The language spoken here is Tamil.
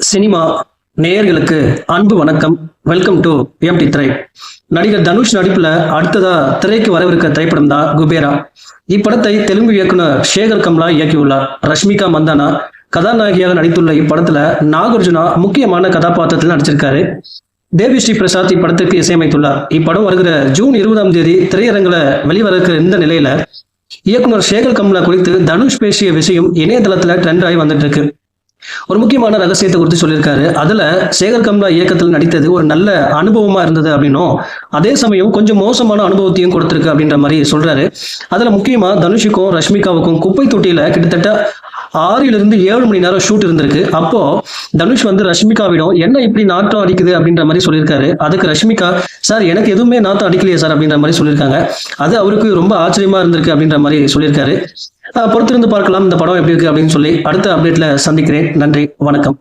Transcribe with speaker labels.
Speaker 1: சினிமா நேயர்களுக்கு அன்பு வணக்கம். வெல்கம் டு எம்டி திரை நடிகர் தனுஷ் நடிப்புல அடுத்ததா திரைக்கு வரவிருக்க திரைப்படம் தான் குபேரா. இப்படத்தை தெலுங்கு இயக்குனர் சேகர் கம்லா இயக்கியுள்ளார். ரஷ்மிகா மந்தானா கதாநாயகியாக நடித்துள்ள இப்படத்துல நாகார்ஜுனா முக்கியமான கதாபாத்திரத்தில் நடிச்சிருக்காரு. தேவி ஸ்ரீ பிரசாத் இப்படத்திற்கு இசையமைத்துள்ளார். இப்படம் வருகிற ஜூன் இருபதாம் தேதி திரையரங்குல வெளிவர இந்த நிலையில இயக்குனர் சேகர் கம்லா குறித்து தனுஷ் பேசிய விஷயம் இணையதளத்துல ட்ரெண்ட் ஆகி வந்துட்டு இருக்கு. ஒரு முக்கியமான ரகசியத்தை குறித்து சொல்லியிருக்காரு. அதுல சேகர் கம்லா இயக்கத்தில் நடித்தது ஒரு நல்ல அனுபவமா இருந்தது அப்படின்னும் அதே சமயம் கொஞ்சம் மோசமான அனுபவத்தையும் கொடுத்திருக்கு அப்படின்ற மாதிரி சொல்றாரு. அதுல முக்கியமா தனுஷுக்கும் ரஷ்மிகாவுக்கும் குப்பை தொட்டியில கிட்டத்தட்ட ஆறிலிருந்து ஏழு மணி நேரம் ஷூட் இருந்திருக்கு. அப்போ தனுஷ் வந்து ரஷ்மிகாவிடம் என்ன இப்படி நாட்டம் அடிக்குது? அப்படின்ற மாதிரி சொல்லியிருக்காரு. அதுக்கு ரஷ்மிகா சார் எனக்கு எதுவுமே நாட்டம் அடிக்கலையே சார் அப்படின்ற மாதிரி சொல்லியிருக்காங்க. அது அவருக்கு ரொம்ப ஆச்சரியமா இருந்திருக்கு அப்படின்ற மாதிரி சொல்லியிருக்காரு. பொறுத்திருந்து பார்க்கலாம் இந்த படம் எப்படி இருக்கு அப்படின்னு சொல்லி அடுத்த அப்டேட்ல சந்திக்கிறேன். நன்றி வணக்கம்.